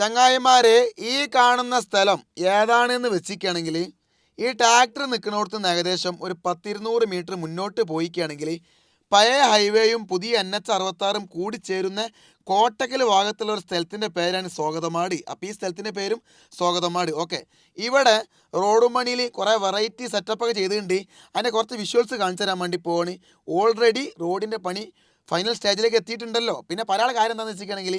ചങ്ങായിമാരെ ഈ കാണുന്ന സ്ഥലം ഏതാണെന്ന് വെച്ചിരിക്കുകയാണെങ്കിൽ ഈ ട്രാക്ടർ നിൽക്കുന്നിടത്ത് നിന്ന് ഏകദേശം ഒരു പത്തിരുന്നൂറ് മീറ്റർ മുന്നോട്ട് പോയിക്കുകയാണെങ്കിൽ പഴയ ഹൈവേയും പുതിയ എൻ എച്ച് അറുപത്താറും കൂടിച്ചേരുന്ന കോട്ടക്കൽ ഭാഗത്തുള്ള ഒരു സ്ഥലത്തിന്റെ പേരാണ് സ്വാഗതമാടി. അപ്പോൾ ഈ സ്ഥലത്തിന്റെ പേരും സ്വാഗതമാടി. ഓക്കെ. ഇവിടെ റോഡ് മണിയിൽ കുറേ വെറൈറ്റി സെറ്റപ്പൊക്കെ ചെയ്തിട്ടുണ്ട്. അതിന്റെ കുറച്ച് വിഷ്വൽസ് കാണിച്ചു തരാൻ വേണ്ടി പോവാണ്. ഓൾറെഡി റോഡിന്റെ പണി ഫൈനൽ സ്റ്റേജിലേക്ക് എത്തിയിട്ടുണ്ടല്ലോ. പിന്നെ പല കാര്യം എന്താണെന്ന് വെച്ചിട്ടുണ്ടെങ്കിൽ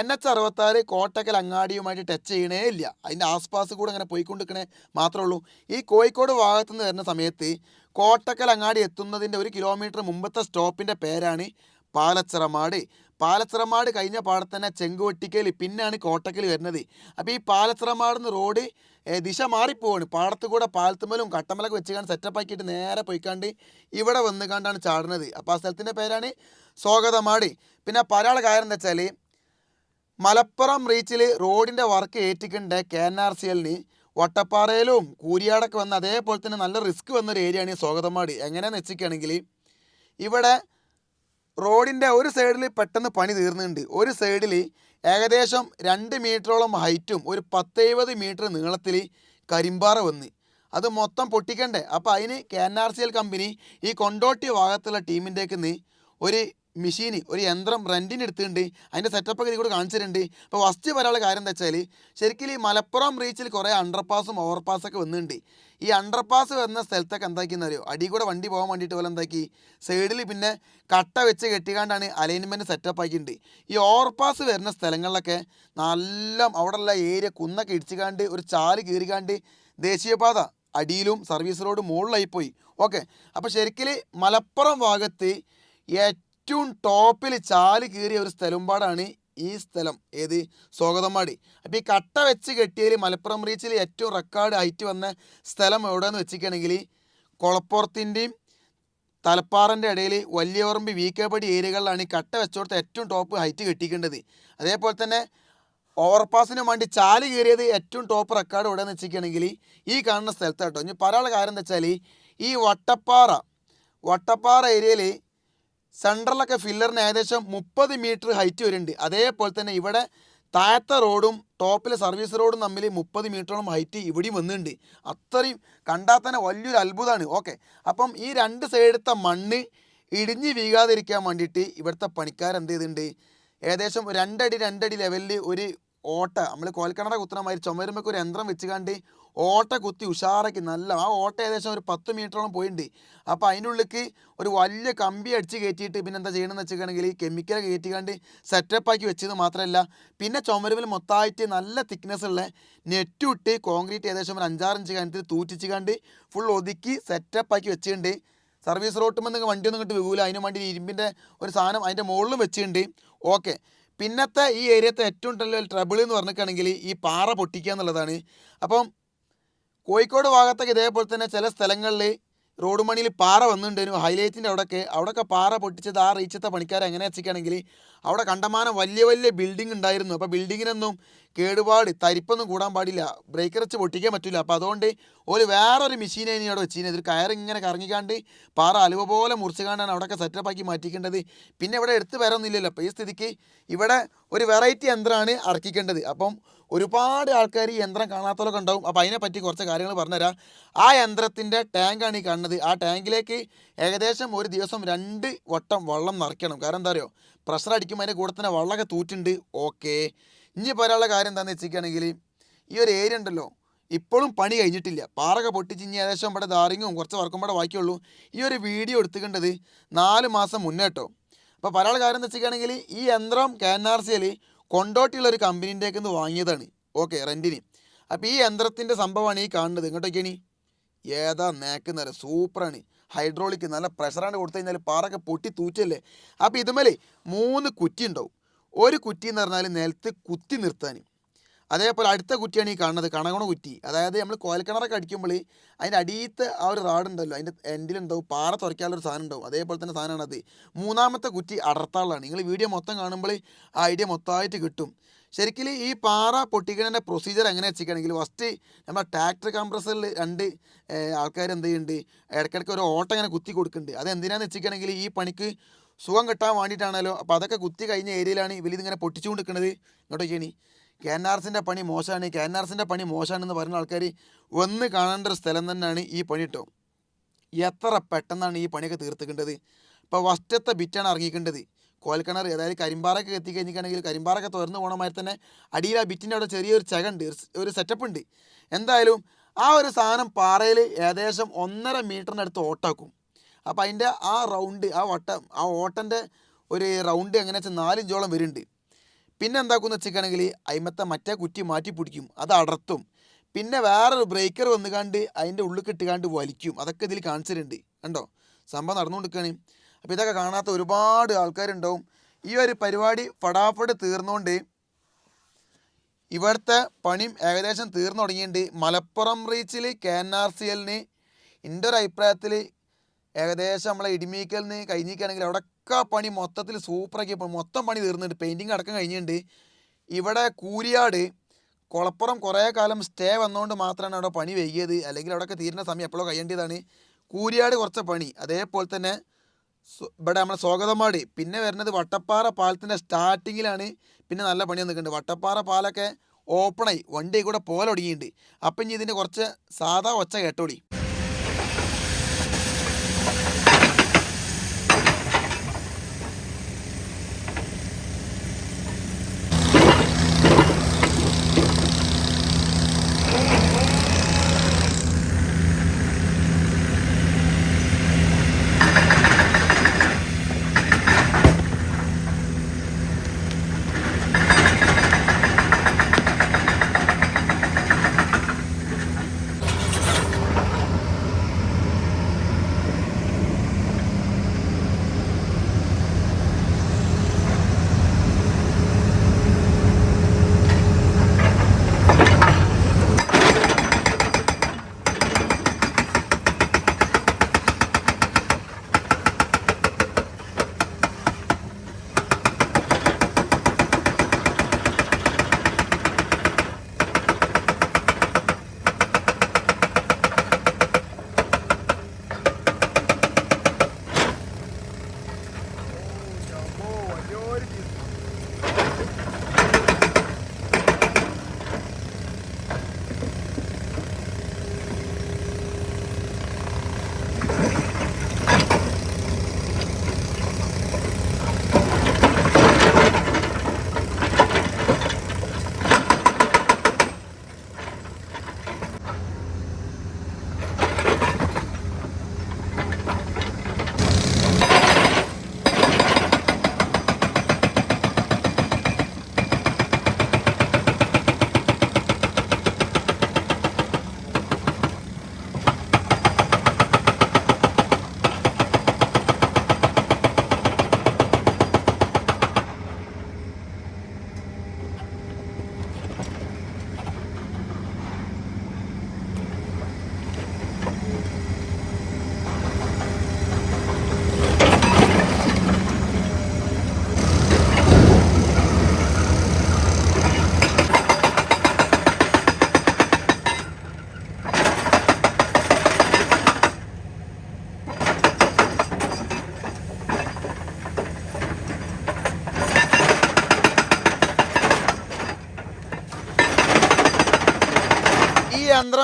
എൻ എച്ച് അറുപത്താറ് കോട്ടക്കൽ അങ്ങാടിയുമായിട്ട് ടച്ച് ചെയ്യണേ ഇല്ല. അതിന്റെ ആസ്പാസ് കൂടെ അങ്ങനെ പോയിക്കൊണ്ടിരിക്കണേ മാത്രമേ ഉള്ളൂ. ഈ കോഴിക്കോട് ഭാഗത്തു നിന്ന് വരുന്ന സമയത്ത് കോട്ടക്കൽ അങ്ങാടി എത്തുന്നതിന്റെ ഒരു കിലോമീറ്റർ മുമ്പത്തെ സ്റ്റോപ്പിന്റെ പേരാണ് പാലച്ചിറമാട്. പാലച്ചിറമാട് കഴിഞ്ഞ പാടത്ത് തന്നെ ചെങ്കുവെട്ടിക്കൽ പിന്നാണ് കോട്ടക്കൽ വരുന്നത്. അപ്പോൾ ഈ പാലച്ചിറമാടുന്ന് റോഡ് ദിശ മാറിപ്പോവാണ്. പാടത്ത് കൂടെ പാലത്തുമ്പലും കട്ടമലൊക്കെ വെച്ച് കണ്ട് സെറ്റപ്പ് ആക്കിയിട്ട് നേരെ പോയിക്കാണ്ട് ഇവിടെ വന്ന് കണ്ടാണ് ചാടുന്നത്. അപ്പോൾ ആ സ്ഥലത്തിന്റെ പേരാണ് സ്വാഗതമാട്. പിന്നെ പരാള കാര്യം എന്താ വെച്ചാൽ മലപ്പുറം റീച്ചിൽ റോഡിന്റെ വർക്ക് ഏറ്റിക്കണ്ട കെ എൻ ആർ സി എല്ലിന്. വട്ടപ്പാറയിലും കൂരിയാടൊക്കെ വന്ന് അതേപോലെ തന്നെ നല്ല റിസ്ക് വന്നൊരു ഏരിയയാണ് ഈ സ്വാഗതമാട്. എങ്ങനെയാണെന്ന് വെച്ചിരിക്കുകയാണെങ്കിൽ ഇവിടെ റോഡിന്റെ ഒരു സൈഡിൽ പെട്ടെന്ന് പണി തീർന്നിട്ടുണ്ട് ഒരു സൈഡിൽ ഏകദേശം രണ്ട് മീറ്ററോളം ഹൈറ്റും ഒരു പത്തെഴുപത് മീറ്റർ നീളത്തിൽ കരിമ്പാറ വന്ന്. അത് മൊത്തം പൊട്ടിക്കണ്ടേ? അപ്പോൾ അതിന് K N R C L company ഈ കൊണ്ടോട്ടി ഭാഗത്തുള്ള ടീമിന്റെ ഒരു മെഷീന് ഒരു യന്ത്രം റെന്റിന് എടുത്തിട്ടുണ്ട്. അതിന്റെ സെറ്റപ്പൊക്കെ ഇതിൽ കൂടെ കാണിച്ചിട്ടുണ്ട്. അപ്പോൾ ഫസ്റ്റ് പറയാനുള്ള കാര്യം എന്താ വെച്ചാൽ ശരിക്കും ഈ മലപ്പുറം റീച്ചിൽ കുറേ അണ്ടർപാസും ഓവർപാസൊക്കെ വന്നിട്ടുണ്ട്. ഈ അണ്ടർപാസ് വരുന്ന സ്ഥലത്തൊക്കെ എന്താക്കിയെന്ന് അറിയോ? അടി കൂടെ വണ്ടി പോകാൻ വേണ്ടിയിട്ട് പോലെ എന്താക്കി? സൈഡിൽ പിന്നെ കട്ട വെച്ച് കെട്ടിക്കാണ്ടാണ് അലൈൻമെന്റ് സെറ്റപ്പ് ആക്കിയിട്ടുണ്ട്. ഈ ഓവർപാസ് വരുന്ന സ്ഥലങ്ങളിലൊക്കെ നല്ല അവിടെയുള്ള ഏരിയ കുന്നൊക്കെ ഇടിച്ചുകാണ്ട് ഒരു ചാൽ കീറിക്കാണ്ട് ദേശീയപാത അടിയിലും സർവീസ് റോഡ് മുകളിലായി പോയി. ഓക്കെ അപ്പോൾ ശരിക്കും മലപ്പുറം ഭാഗത്ത് ഏറ്റവും ടോപ്പിൽ ചാൽ കീറിയ ഒരു സ്ഥലമ്പാടാണ് ഈ സ്ഥലം. ഏത്? സ്വാഗതമാടി അപ്പോൾ ഈ കട്ട വെച്ച് കെട്ടിയതിൽ മലപ്പുറം റീച്ചിൽ ഏറ്റവും റെക്കോർഡ് ഹൈറ്റ് വന്ന സ്ഥലം എവിടെയെന്ന് വെച്ചിട്ടുണ്ടെങ്കിൽ കുളപ്പുറത്തിന്റെയും തലപ്പാറിന്റെ ഇടയിൽ വലിയവറമ്പ് വീക്കേപ്പടി ഏരിയകളിലാണ് ഈ കട്ട വെച്ചോടത്ത് ഏറ്റവും ടോപ്പ് ഹൈറ്റ് കെട്ടിക്കേണ്ടത്. അതേപോലെ തന്നെ ഓവർപാസിന് വേണ്ടി ചാൽ കയറിയത് ഏറ്റവും ടോപ്പ് റെക്കോർഡ് എവിടെയെന്ന് വെച്ചിരിക്കുകയാണെങ്കിൽ ഈ കാണുന്ന സ്ഥലത്ത് കേട്ടോ ഇനി പറയാനുള്ള കാര്യം എന്താ വെച്ചാൽ ഈ വട്ടപ്പാറ വട്ടപ്പാറ ഏരിയയിൽ സെൻട്രലൊക്കെ ഫില്ലറിന് ഏകദേശം മുപ്പത് മീറ്റർ ഹൈറ്റ് വരുന്നുണ്ട് അതേപോലെ തന്നെ ഇവിടെ താഴത്തെ റോഡും ടോപ്പിലെ സർവീസ് റോഡും തമ്മിൽ മുപ്പത് മീറ്ററോളം ഹൈറ്റ് ഇവിടെയും വന്നിട്ടുണ്ട്. അത്രയും കണ്ടാൽ തന്നെ വലിയൊരു അത്ഭുതമാണ്. ഓക്കെ. അപ്പം ഈ രണ്ട് സൈഡത്തെ മണ്ണ് ഇടിഞ്ഞ് വീഴാതിരിക്കാൻ വേണ്ടിയിട്ട് ഇവിടുത്തെ പണിക്കാരെന്ത് ചെയ്തിട്ടുണ്ട്? ഏകദേശം രണ്ടടി രണ്ടടി ലെവലിൽ ഒരു ഓട്ട നമ്മൾ കോൽക്കണ്ട കുത്തനമാതിരി ചുമരുമ്പോൾ ഒരു യന്ത്രം വെച്ചുകാണ്ട് ഓട്ട കുത്തി ഉഷാറാക്കി നല്ല ആ ഓട്ട ഏകദേശം ഒരു പത്ത് മീറ്ററോളം പോയിട്ടുണ്ട് അപ്പോൾ അതിന്റെ ഉള്ളിലേക്ക് ഒരു വലിയ കമ്പി അടിച്ച് കയറ്റിയിട്ട് പിന്നെ എന്താ ചെയ്യണമെന്ന് വെച്ചിട്ടുണ്ടെങ്കിൽ ഈ കെമിക്കൽ കയറ്റിക്കാണ്ട് സെറ്റപ്പ് ആക്കി വെച്ചത് മാത്രമല്ല പിന്നെ ചുമരുവിൽ മൊത്തമായിട്ട് നല്ല തിക്നെസ് ഉള്ള നെറ്റ് ഇട്ട് കോൺക്രീറ്റ് ഏകദേശം ഒരു അഞ്ചാറഞ്ച് കനത്തിൽ തൂറ്റിച്ച് കണ്ട് ഫുൾ ഒതുക്കി സെറ്റപ്പ് ആക്കി വെച്ചിട്ടുണ്ട്. സർവീസ് റോട്ടുമ്പോൾ നിങ്ങൾ വണ്ടിയൊന്നും ഇങ്ങോട്ട് വീകൂല അതിന് വേണ്ടി ഇരുമ്പിന്റെ ഒരു സാധനം അതിന്റെ മുകളിലും വെച്ചിട്ടുണ്ട്. ഓക്കെ പിന്നത്തെ ഈ ഏരിയത്തെ ഏറ്റവും ട്രബിൾ എന്ന് പറഞ്ഞിട്ടാണെങ്കിൽ ഈ പാറ പൊട്ടിക്കുക എന്നുള്ളതാണ്. അപ്പം കോഴിക്കോട് ഭാഗത്തൊക്കെ ഇതേപോലെ തന്നെ ചില സ്ഥലങ്ങളിൽ റോഡ് മണിയിൽ പാറ വന്നിട്ടുണ്ടായിരുന്നു. ഹൈലൈറ്റിന്റെ അവിടെയൊക്കെ. അവിടെയൊക്കെ പാറ പൊട്ടിച്ചത്. ആ റീച്ചത്തെ പണിക്കാരെ എങ്ങനെ വെച്ചിട്ടാണെങ്കിൽ അവിടെ കണ്ടമാനം വലിയ വലിയ ബിൽഡിംഗ് ഉണ്ടായിരുന്നു. അപ്പോൾ ബിൽഡിങ്ങിനൊന്നും കേടുപാട് തരിപ്പൊന്നും കൂടാൻ പാടില്ല. ബ്രേക്കർ വെച്ച് പൊട്ടിക്കാൻ പറ്റില്ല അപ്പോൾ അതുകൊണ്ട് ഒരു വേറൊരു മെഷീൻ ഇനി അവിടെ വെച്ചിന്. ഇതൊരു കയർ ഇങ്ങനെ കറങ്ങിക്കാണ്ട് പാറ അലുവ പോലെ മുറിച്ചുകാണ്ടാണ് അവിടെയൊക്കെ സെറ്റപ്പ് ആക്കി മാറ്റിക്കേണ്ടത്. പിന്നെ ഇവിടെ എടുത്ത് വരൊന്നുമില്ലല്ലോ അപ്പോൾ ഈ സ്ഥിതിക്ക് ഇവിടെ ഒരു വെറൈറ്റി യന്ത്രമാണ് ഇറക്കിക്കേണ്ടത്. അപ്പം ഒരുപാട് ആൾക്കാർ ഈ യന്ത്രം കാണാത്തവരൊക്കെ ഉണ്ടാവും. അപ്പോൾ അതിനെപ്പറ്റി കുറച്ച് കാര്യങ്ങൾ പറഞ്ഞുതരാം. ആ യന്ത്രത്തിന്റെ ടാങ്കാണ് ഈ കാണുന്നത്. ആ ടാങ്കിലേക്ക് ഏകദേശം ഒരു ദിവസം രണ്ട് വട്ടം വെള്ളം നിറയ്ക്കണം. കാരണം എന്താ പറയുക പ്രഷർ അടിക്കുമ്പോൾ അതിന്റെ കൂടെ തന്നെ വെള്ളമൊക്കെ തൂറ്റുണ്ട്. ഓക്കെ. ഇനി പറയാനുള്ള കാര്യം എന്താണെന്ന് വെച്ചിരിക്കുകയാണെങ്കിൽ ഈ ഒരു ഏരിയ ഉണ്ടല്ലോ. ഇപ്പോഴും പണി കഴിഞ്ഞിട്ടില്ല. പാറക പൊട്ടിച്ച് ഇനി ഏകദേശം ഇവിടെ ദാറിങ്ങും കുറച്ച് വർക്കും ഇവിടെ ബാക്കിയുള്ളൂ. ഈ ഒരു വീഡിയോ എടുത്തുകൊണ്ടത് നാല് മാസം മുന്നേട്ടോ അപ്പോൾ കാര്യം എന്ന് വെച്ചിരിക്കുകയാണെങ്കിൽ ഈ യന്ത്രം കെ എൻ ആർ സിയിൽ കൊണ്ടോട്ടിയുള്ള ഒരു കമ്പനീന്റെയൊക്കെ നിന്ന് വാങ്ങിയതാണ്. ഓക്കെ റെന്റിന്. അപ്പോൾ ഈ യന്ത്രത്തിന്റെ സംഭവമാണ് ഈ കാണുന്നത്. ഇങ്ങോട്ടൊക്കെയാണ് ഏതാ നേക്കുന്ന സൂപ്പറാണ്. ഹൈഡ്രോളിക് നല്ല പ്രഷറാണ് കൊടുത്തു കഴിഞ്ഞാൽ പാറൊക്കെ പൊട്ടി തൂറ്റല്ലേ അപ്പോൾ ഇതുമേലെ മൂന്ന് കുറ്റി ഉണ്ടാവും ഒരു കുറ്റി എന്ന് പറഞ്ഞാൽ നിലത്ത് കുത്തി നിർത്താൻ അതേപോലെ അടുത്ത കുറ്റിയാണ് ഈ കാണുന്നത് കണകണ കുറ്റി. അതായത് നമ്മൾ കോൽക്കിണറൊക്കെ അടിക്കുമ്പോൾ അതിന്റെ അടിയത്തെ ആ ഒരു റാഡുണ്ടല്ലോ അതിന്റെ എൻഡിലുണ്ടാവും പാറ തുറയ്ക്കാനുള്ള ഒരു സാധനം ഉണ്ടാവും. അതേപോലെ തന്നെ സാധനമാണ് മൂന്നാമത്തെ കുറ്റി അടർത്താളാണ്. നിങ്ങൾ വീഡിയോ മൊത്തം കാണുമ്പോൾ ആ ഐഡിയ മൊത്തമായിട്ട് കിട്ടും. ശരിക്കും ഈ പാറ പൊട്ടിക്കുന്നതിന്റെ പ്രൊസീജിയർ എങ്ങനെ വെച്ചിരിക്കുകയാണെങ്കിൽ ഫസ്റ്റ് നമ്മുടെ ട്രാക്ടർ കംപ്രസറിൽ രണ്ട് ആൾക്കാർ എന്ത് ചെയ്യുന്നുണ്ട് ഇടയ്ക്കിടയ്ക്ക് ഒരു ഓട്ടം ഇങ്ങനെ കുത്തി കൊടുക്കുന്നുണ്ട്. അത് എന്തിനാണെന്ന് വെച്ചിരിക്കുകയാണെങ്കിൽ ഈ പണിക്ക് സുഖം കിട്ടാൻ വേണ്ടിയിട്ടാണല്ലോ. അപ്പോൾ അതൊക്കെ കുത്തി കഴിഞ്ഞ ഏരിയയിലാണ് ഇവലിതിങ്ങനെ പൊട്ടിച്ചുകൊണ്ട് നിൽക്കുന്നത് ഇങ്ങോട്ടൊക്കെയാണ് കെ എൻ ആർ എസിന്റെ പണി മോശമാണ്. കെ എൻ ആർ എസിന്റെ പണി മോശമാണെന്ന് പറയുന്ന ആൾക്കാർ ഒന്ന് കാണേണ്ട ഒരു സ്ഥലം തന്നെയാണ് ഈ പണി കേട്ടോ എത്ര പെട്ടെന്നാണ് ഈ പണിയൊക്കെ തീർത്തിക്കേണ്ടത്? ഇപ്പോൾ ഫസ്റ്റത്തെ ബിറ്റാണ് ഇറങ്ങിക്കേണ്ടത്. കോൽക്കിണർ അതായത് കരിമ്പാറൊക്കെ എത്തിക്കഴിഞ്ഞിട്ടുണ്ടെങ്കിൽ കരിമ്പാറൊക്കെ തുറന്നു പോകണ മാതിരി തന്നെ അടിയിൽ ആ ബിറ്റിന്റെ അവിടെ ചെറിയൊരു ചകണ്ട് ഒരു സെറ്റപ്പ് ഉണ്ട്. എന്തായാലും ആ ഒരു സാധനം പാറയിൽ ഏകദേശം ഒന്നര മീറ്ററിനടുത്ത് ഓട്ടാക്കും. അപ്പോൾ അതിന്റെ ആ റൗണ്ട് ആ വട്ടം ആ ഓട്ടന്റെ ഒരു റൗണ്ട് എങ്ങനെ വെച്ചാൽ നാലിഞ്ചോളം വരുന്നുണ്ട്. പിന്നെ എന്താക്കുമെന്ന് വെച്ചിട്ടാണെങ്കിൽ അയിമത്തെ മറ്റേ കുറ്റി മാറ്റി പിടിക്കും. അത് അടർത്തും. പിന്നെ വേറൊരു ബ്രേക്കർ വന്ന് കണ്ട് അതിന്റെ ഉള്ളിൽ കിട്ടുകാണ്ട് വലിക്കും. അതൊക്കെ ഇതിൽ കാണിച്ചിട്ടുണ്ട് കണ്ടോ? സംഭവം നടന്നുകൊണ്ടിരിക്കുകയാണ് അപ്പോൾ ഇതൊക്കെ കാണാത്ത ഒരുപാട് ആൾക്കാരുണ്ടാവും. ഈ ഒരു പരിപാടി ഫടാഫട് തീർന്നുകൊണ്ട് ഇവിടുത്തെ പണിയും ഏകദേശം തീർന്നു തുടങ്ങിയിട്ടുണ്ട്. മലപ്പുറം റീച്ചിൽ കെ എൻ ആർ സി എല്ലിന് എന്റെ ഒരു അഭിപ്രായത്തിൽ ഏകദേശം നമ്മളെ ഇടിമീക്കൽ നിന്ന് കഴിഞ്ഞിരിക്കുകയാണെങ്കിൽ അവിടെയൊക്കെ പണി മൊത്തത്തിൽ സൂപ്പറാക്കി മൊത്തം പണി തീർന്നിട്ട് പെയിന്റിങ് അടക്കം കഴിഞ്ഞിട്ടുണ്ട്. ഇവിടെ കൂരിയാട് കുളപ്പുറം കുറേ കാലം സ്റ്റേ വന്നുകൊണ്ട് മാത്രമാണ് അവിടെ പണി വൈകിയത്. അല്ലെങ്കിൽ അവിടെയൊക്കെ തീരുന്ന സമയം എപ്പോഴോ കഴിയേണ്ടതാണ്. കൂരിയാട് കുറച്ച് പണി. അതേപോലെ തന്നെ ഇവിടെ നമ്മളെ സ്വാഗതമാട്. പിന്നെ വരുന്നത് വട്ടപ്പാറ പാലത്തിന്റെ സ്റ്റാർട്ടിങ്ങിലാണ് പിന്നെ നല്ല പണി വന്നിട്ടുണ്ട്. വട്ടപ്പാറ പാലൊക്കെ ഓപ്പണായി വണ്ടി കൂടെ പോലെ ഒടുങ്ങിയിട്ടുണ്ട് അപ്പം ഇനി ഇതിന്റെ കുറച്ച് സാധാ ഒച്ച കേട്ടോളി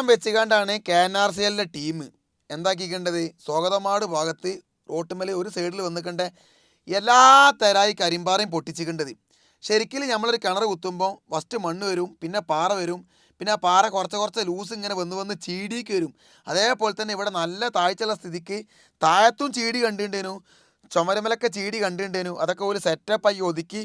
യന്ത്രം വെച്ചുകൊണ്ടാണ് കെ എൻ ആർ സി എല്ലിന്റെ ടീം എന്താക്കിക്കേണ്ടത്? സ്വാഗതമാട് ഭാഗത്ത് റോട്ടുമേൽ ഒരു സൈഡിൽ വന്നിക്കണ്ട എല്ലാ തരായി കരിമ്പാറയും പൊട്ടിച്ചിക്കേണ്ടത്. ശരിക്കും നമ്മളൊരു കിണർ കുത്തുമ്പോൾ ഫസ്റ്റ് മണ്ണ് വരും പിന്നെ പാറ വരും പിന്നെ ആ പാറ കുറച്ച് കുറച്ച് ലൂസ് ഇങ്ങനെ വന്ന് വന്ന് ചീടിക്ക് വരും. അതേപോലെ തന്നെ ഇവിടെ നല്ല താഴ്ചയുള്ള സ്ഥിതിക്ക് താഴത്തും ചീടി കണ്ടിട്ടുണ്ടേനു ചുമരമലൊക്കെ ചീടി കണ്ടിട്ടുണ്ടേനു അതൊക്കെ ഒരു സെറ്റപ്പാക്കി ഒതുക്കി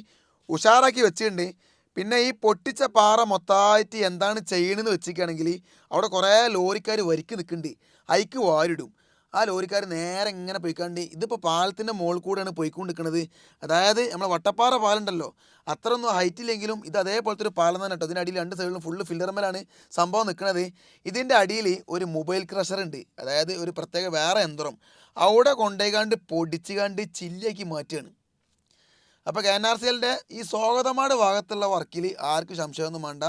ഉഷാറാക്കി വെച്ചിട്ടുണ്ട്. പിന്നെ ഈ പൊട്ടിച്ച പാറ മൊത്തമായിട്ട് എന്താണ് ചെയ്യണമെന്ന് വെച്ചിരിക്കുകയാണെങ്കിൽ അവിടെ കുറേ ലോറിക്കാർ വരിക്ക് നിൽക്കുന്നുണ്ട്. അയക്ക് വാരിടും. ആ ലോറിക്കാർ നേരെ ഇങ്ങനെ പോയിക്കാണ്ട് ഇതിപ്പോൾ പാലത്തിന്റെ മുകളിൽ കൂടെയാണ് പോയിക്കൊണ്ട് നിൽക്കുന്നത് അതായത് നമ്മളെ വട്ടപ്പാറ പാലുണ്ടല്ലോ. അത്രയൊന്നും ഹൈറ്റില്ലെങ്കിലും ഇത് അതേപോലത്തെ ഒരു പാലം തന്നെ കേട്ടോ. ഇതിന്റെ അടിയിൽ രണ്ട് സൈഡിലും ഫുള്ള് ഫില്ലർമേലാണ് സംഭവം നിൽക്കുന്നത് ഇതിന്റെ അടിയിൽ ഒരു മൊബൈൽ ക്രഷർ ഉണ്ട്. അതായത് ഒരു പ്രത്യേക വേറെ യന്ത്രം. അവിടെ കൊണ്ടേക്കാണ്ട് പൊടിച്ചുകാണ്ട് ചില്ലിയാക്കി മാറ്റുകയാണ്. അപ്പോൾ കെ എൻ ആർ സി എല്ലിന്റെ ഈ സ്വാഗതമാട് ഭാഗത്തുള്ള വർക്കിൽ ആർക്കും സംശയമൊന്നും വേണ്ട.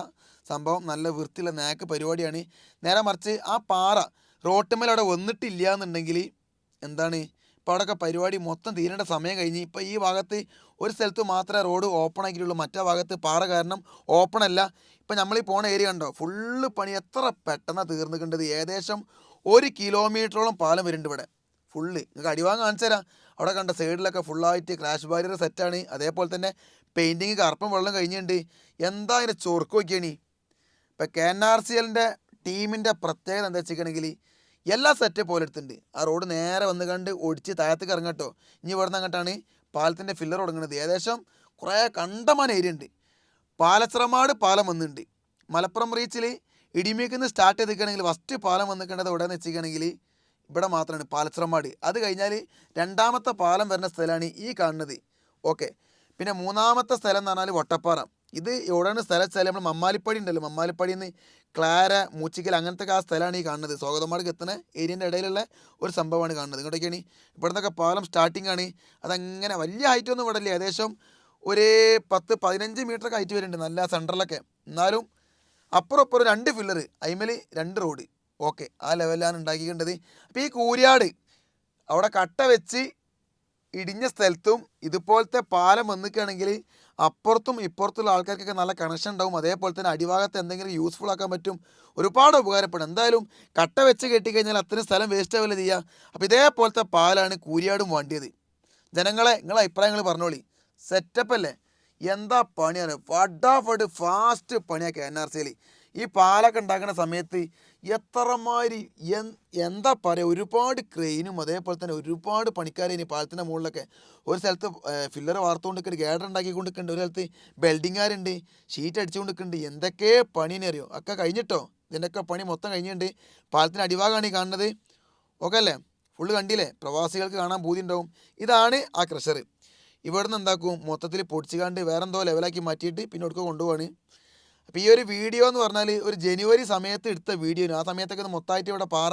സംഭവം നല്ല വൃത്തിയുള്ള നേക്ക് പരിപാടിയാണ്. നേരെ മറിച്ച് ആ പാറ റോട്ടുമേൽ അവിടെ വന്നിട്ടില്ല എന്നുണ്ടെങ്കിൽ എന്താണ്? ഇപ്പോൾ അവിടെയൊക്കെ പരിപാടി മൊത്തം തീരേണ്ട സമയം കഴിഞ്ഞ് ഇപ്പോൾ ഈ ഭാഗത്ത് ഒരു സ്ഥലത്ത് മാത്രമേ റോഡ് ഓപ്പൺ ആക്കിയിട്ടുള്ളൂ. മറ്റേ ഭാഗത്ത് പാറ കാരണം ഓപ്പൺ അല്ല. ഇപ്പോൾ നമ്മൾ ഈ പോണ ഏരിയ ഉണ്ടോ ഫുള്ള് പണി എത്ര പെട്ടെന്നാണ് തീർന്നിക്കേണ്ടത്. ഏകദേശം ഒരു കിലോമീറ്ററോളം പാലം വരുന്നുണ്ട് ഇവിടെ. ഫുള്ള് നിങ്ങൾക്ക് അടിവാങ് കാണിച്ചു തരാം. അവിടെ കണ്ട സൈഡിലൊക്കെ ഫുള്ളായിട്ട് ക്രാഷ് ബാരിയർ സെറ്റാണ് അതേപോലെ തന്നെ പെയിന്റിങ് കറുപ്പും വെള്ളം കഴിഞ്ഞിട്ടുണ്ട് എന്താ അതിന്റെ ചൊറുക്ക് നോക്കിയാണ് ഇപ്പം കെ എൻ ആർ സി എല്ലിന്റെ ടീമിന്റെ പ്രത്യേകത എന്താ വെച്ചിട്ടുണ്ടെങ്കിൽ എല്ലാ സെറ്റ് പോലെ എടുത്തിട്ടുണ്ട് ആ റോഡ് നേരെ വന്ന് കണ്ട് ഒടിച്ച് താഴത്തേക്ക് ഇറങ്ങട്ടോ ഇനി ഇവിടുന്ന് അങ്ങോട്ടാണ് പാലത്തിന്റെ ഫില്ലർ തുടങ്ങുന്നത് ഏകദേശം കുറേ കണ്ടമാൻ ഏരിയ ഉണ്ട് പാലച്ചിറമാട് പാലം വന്നിട്ടുണ്ട് മലപ്പുറം റീച്ചിൽ ഇടിമേക്കുന്ന് സ്റ്റാർട്ട് ചെയ്തിരിക്കുകയാണെങ്കിൽ ഫസ്റ്റ് പാലം വന്നിക്കേണ്ടത് എവിടെയെന്ന് വെച്ചിരിക്കുകയാണെങ്കിൽ ഇവിടെ മാത്രമാണ് പാലച്ചിറമാട് അത് കഴിഞ്ഞാൽ രണ്ടാമത്തെ പാലം വരുന്ന സ്ഥലമാണ് ഈ കാണുന്നത്. ഓക്കെ പിന്നെ മൂന്നാമത്തെ സ്ഥലം എന്ന് പറഞ്ഞാൽ വട്ടപ്പാറ. ഇത് എവിടെയാണ് സ്ഥലം സ്ഥലം? നമ്മൾ മമ്മാലിപ്പടി ഉണ്ടല്ലോ. മമ്മാലിപ്പടിയിൽ നിന്ന് ക്ലാര മൂച്ചിക്കൽ അങ്ങനത്തെ ആ സ്ഥലമാണ് ഈ കാണുന്നത്. സ്വാഗതമാർക്ക് എത്തുന്ന ഏരിയന്റെ ഇടയിലുള്ള ഒരു സംഭവമാണ് കാണുന്നത്. ഇങ്ങോട്ടൊക്കെയാണ് ഇവിടെ നിന്നൊക്കെ പാലം സ്റ്റാർട്ടിംഗ് ആണ്. അതങ്ങനെ വലിയ ഹൈറ്റ് ഒന്നും ഇവിടെ ഇല്ല ഏകദേശം ഒരു പത്ത് പതിനഞ്ച് മീറ്ററൊക്കെ ഹൈറ്റ് വരുന്നുണ്ട് നല്ല സെന്ററിലൊക്കെ എന്നാലും അപ്പുറം അപ്പുറം രണ്ട് ഫില്ലർ അയിമൽ രണ്ട് റോഡ് ഓക്കെ ആ ലെവലിലാണ് ഉണ്ടാക്കിക്കേണ്ടത്. അപ്പോൾ ഈ കൂരിയാട് അവിടെ കട്ട വെച്ച് ഇടിഞ്ഞ സ്ഥലത്തും ഇതുപോലത്തെ പാലം വന്നിക്കുകയാണെങ്കിൽ അപ്പുറത്തും ഇപ്പുറത്തുള്ള ആൾക്കാർക്കൊക്കെ നല്ല കണക്ഷൻ ഉണ്ടാവും. അതേപോലെ തന്നെ അടിഭാഗത്ത് എന്തെങ്കിലും യൂസ്ഫുൾ ആക്കാൻ പറ്റും. ഒരുപാട് ഉപകാരപ്പെടും. എന്തായാലും കട്ട വെച്ച് കെട്ടിക്കഴിഞ്ഞാൽ അത്രയും സ്ഥലം വേസ്റ്റ് ആവില്ല ചെയ്യുക അപ്പോൾ ഇതേപോലത്തെ പാലാണ് കൂരിയാടും വേണ്ടിയത്. ജനങ്ങളെ നിങ്ങളെ അഭിപ്രായങ്ങൾ പറഞ്ഞോളി. സെറ്റപ്പ് അല്ലേ? എന്താ പണിയാണ്? ഫടാഫട് ഫാസ്റ്റ് പണിയാക്കുക എൻ ആർ സിയിൽ ഈ പാലൊക്കെ ഉണ്ടാക്കുന്ന സമയത്ത് എത്രമാതിരി എന്താ പറയുക ഒരുപാട് ക്രെയിനും അതേപോലെ തന്നെ ഒരുപാട് പണിക്കാരെ ഇനി പാലത്തിന്റെ മുകളിലൊക്കെ ഒരു സ്ഥലത്ത് ഫില്ലർ വാർത്തുകൊണ്ട് നിൽക്കുന്നത് ഗേഡർ ഉണ്ടാക്കിക്കൊണ്ട് നിൽക്കുന്നുണ്ട് ഒരു സ്ഥലത്ത് ബെൽഡിങ്ങാരുണ്ട് ഷീറ്റ് അടിച്ചുകൊണ്ട് നിൽക്കുന്നുണ്ട് എന്തൊക്കെ പണീനെ അറിയോ? ഒക്കെ കഴിഞ്ഞിട്ടോ? ഇതിന്റെയൊക്കെ പണി മൊത്തം കഴിഞ്ഞിട്ടുണ്ട്. പാലത്തിന്റെ അടിഭാഗമാണ് ഈ കാണുന്നത്. ഓക്കെ അല്ലേ? ഫുള്ള് കണ്ടില്ലേ? പ്രവാസികൾക്ക് കാണാൻ ബൂതി ഉണ്ടാവും. ഇതാണ് ആ ക്രഷർ ഇവിടുന്ന് എന്താക്കും? മൊത്തത്തിൽ പൊടിച്ചുകാണ്ട് വേറെന്തോ ലെവലാക്കി മാറ്റിയിട്ട് പിന്നെ ഒടുക്ക കൊണ്ടുപോവാണ്. അപ്പോൾ ഈ ഒരു വീഡിയോ എന്ന് പറഞ്ഞാൽ ഒരു ജനുവരി സമയത്ത് എടുത്ത വീഡിയോ ആ സമയത്തൊക്കെ ഇത് മൊത്തമായിട്ട് ഇവിടെ പാറ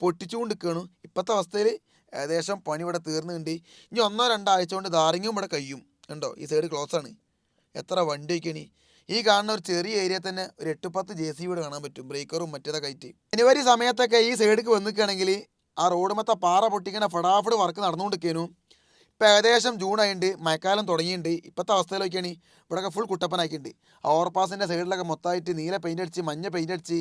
പൊട്ടിച്ചുകൊണ്ട് നിൽക്കുകയാണ് ഇപ്പോഴത്തെ അവസ്ഥയിൽ ഏകദേശം പണി ഇവിടെ തീർന്നുണ്ട്. ഇനി ഒന്നോ രണ്ടോ ആഴ്ച കൊണ്ട് ദാറിങ്ങും ഇവിടെ കഴിയും. ഉണ്ടോ ഈ സൈഡ് ക്ലോസ് ആണ്. എത്ര വണ്ടി വയ്ക്കണി ഈ കാണുന്ന ഒരു ചെറിയ ഏരിയ തന്നെ ഒരു എട്ട് പത്ത് ജെ സി വീട് കാണാൻ പറ്റും. ബ്രേക്കറും മറ്റേതൊക്കെ ആയിട്ട്. ജനുവരി സമയത്തൊക്കെ ഈ സൈഡിലേക്ക് വന്നിക്കുകയാണെങ്കിൽ ആ റോഡ് മൊത്തം പാറ പൊട്ടിക്കണ ഫടാഫട് വർക്ക് നടന്നുകൊണ്ടിരിക്കാനും. ഇപ്പം ഏകദേശം ജൂൺ ആയിട്ടുണ്ട് മഴക്കാലം തുടങ്ങിയിട്ടുണ്ട് ഇപ്പോഴത്തെ അവസ്ഥയിലൊക്കെയാണ് ഇവിടെയൊക്കെ ഫുൾ കുട്ടപ്പനാക്കിയിട്ടുണ്ട് ഓവർപാസിന്റെ സൈഡിലൊക്കെ മൊത്തമായിട്ട് നീല പെയിന്റ് അടിച്ച് മഞ്ഞ പെയിന്റ് അടിച്ച്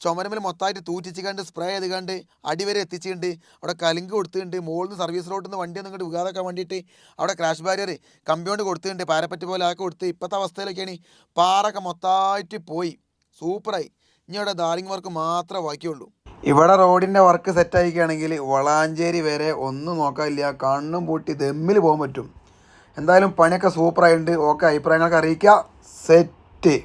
ചുമരമിൽ മൊത്തമായിട്ട് തൂറ്റിച്ച് കണ്ട് സ്പ്രേ ചെയ്ത് കണ്ട് അടിവരെ എത്തിച്ചിട്ടുണ്ട്. അവിടെ കലിങ്ക് കൊടുത്തിട്ടുണ്ട്. മുകളിൽ നിന്ന് സർവീസ് റോഡിൽ നിന്ന് വണ്ടി ഒന്നും ഇങ്ങോട്ട് വികാതാക്കാൻ വേണ്ടിയിട്ട് അവിടെ ക്രാഷ് ബാരിയർ കമ്പ്യൂണ്ട് കൊടുത്തിട്ടുണ്ട്. പാരപ്പറ്റ് പോലെ ആക്കി കൊടുത്ത്. ഇപ്പോഴത്തെ അവസ്ഥയിലൊക്കെയാണ് പാറൊക്കെ മൊത്തമായിട്ട് പോയി. സൂപ്പറായി ഇനി അവിടെ ദാരിങ് വർക്ക് മാത്രമേ ബാക്കിയുള്ളൂ. ഇവിടെ റോഡിന്റെ വർക്ക് സെറ്റായിക്കുകയാണെങ്കിൽ വളാഞ്ചേരി വരെ ഒന്നും നോക്കാനില്ല. കണ്ണും പൂട്ടി ദമ്മിൽ പോകാൻ പറ്റും. എന്തായാലും പണിയൊക്കെ സൂപ്പറായിട്ടുണ്ട് ഓക്കെ അഭിപ്രായങ്ങളൊക്കെ അറിയിക്കുക. സെറ്റ്